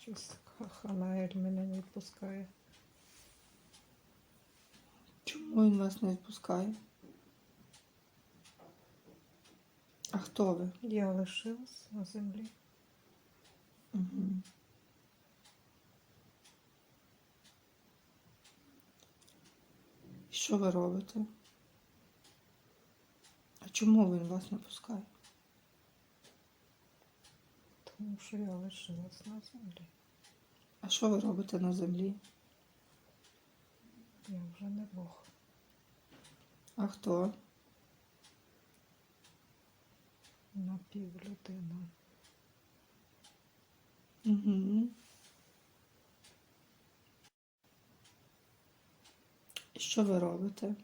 Щось Ха- Ханаель мене не відпускає. Чому він вас не відпускає? А хто ви? Я лишилась на землі. Угу. Що ви робите? А чому він вас не пускає? Тому що я лишилась на землі. А що ви робите на землі? Я вже не Бог. А хто? Напівлюдина. Угу. Що ви робите?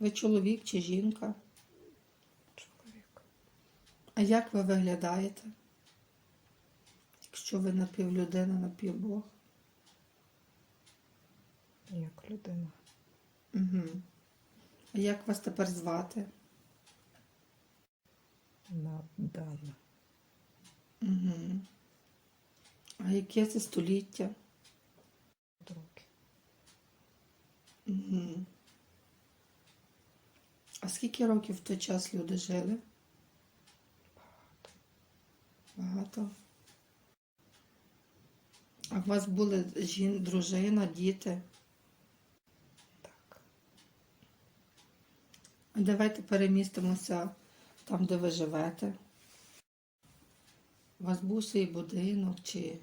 Ви чоловік чи жінка? Чоловік. А як ви виглядаєте? Якщо ви напівлюдина, напівбог? Як людина. Угу. А як вас тепер звати? Надана. Угу. А яке це століття? Друге. Угу. А скільки років в той час люди жили? Багато. Багато. А у вас були жін, дружина, діти? Так. Давайте перемістимося там, де ви живете. У вас був свій будинок чи,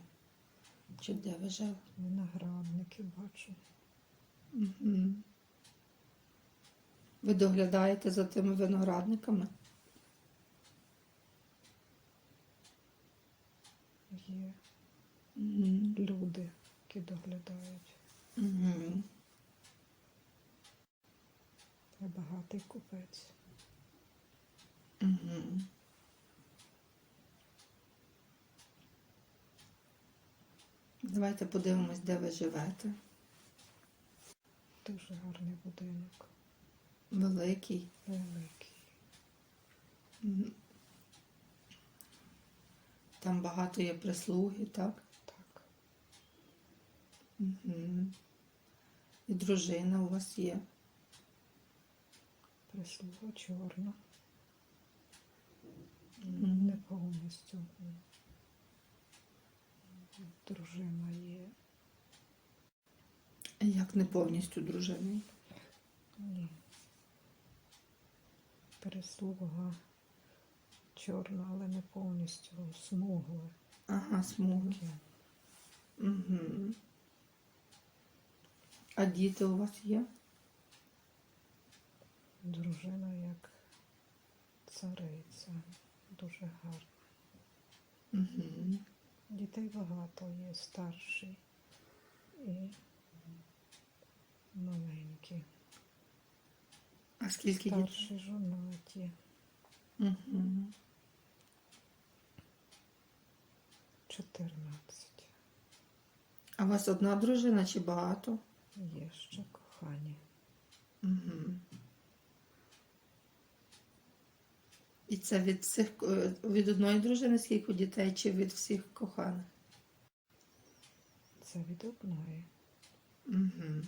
чи де ви жили? Виноградники бачу. Угу. Ви доглядаєте за тими виноградниками? Є. люди, які доглядають. Угу. Я багатий купець. Угу. Давайте подивимось, де ви живете. Дуже гарний будинок. Великий. Великий. Там багато є прислуги, так? Угу. І дружина у вас є. Прислуга чорна. Мгм. Не повністю. Дружина є. Як не повністю дружина? Ні. Прислуга чорна, але не повністю смугла. Ага, смуги. Таке. Угу. А діти у вас є? Дружина як цариця. Дуже гарна. Угу. Дітей багато є, старші і маленькі. А скільки дітей? Старші жонаті. Угу. 14. А у вас одна дружина чи багато? Є ще кохання. Угу. І це від всіх е, від одної дружини скільки дітей, чи від всіх коханих? Це від одної. Угу.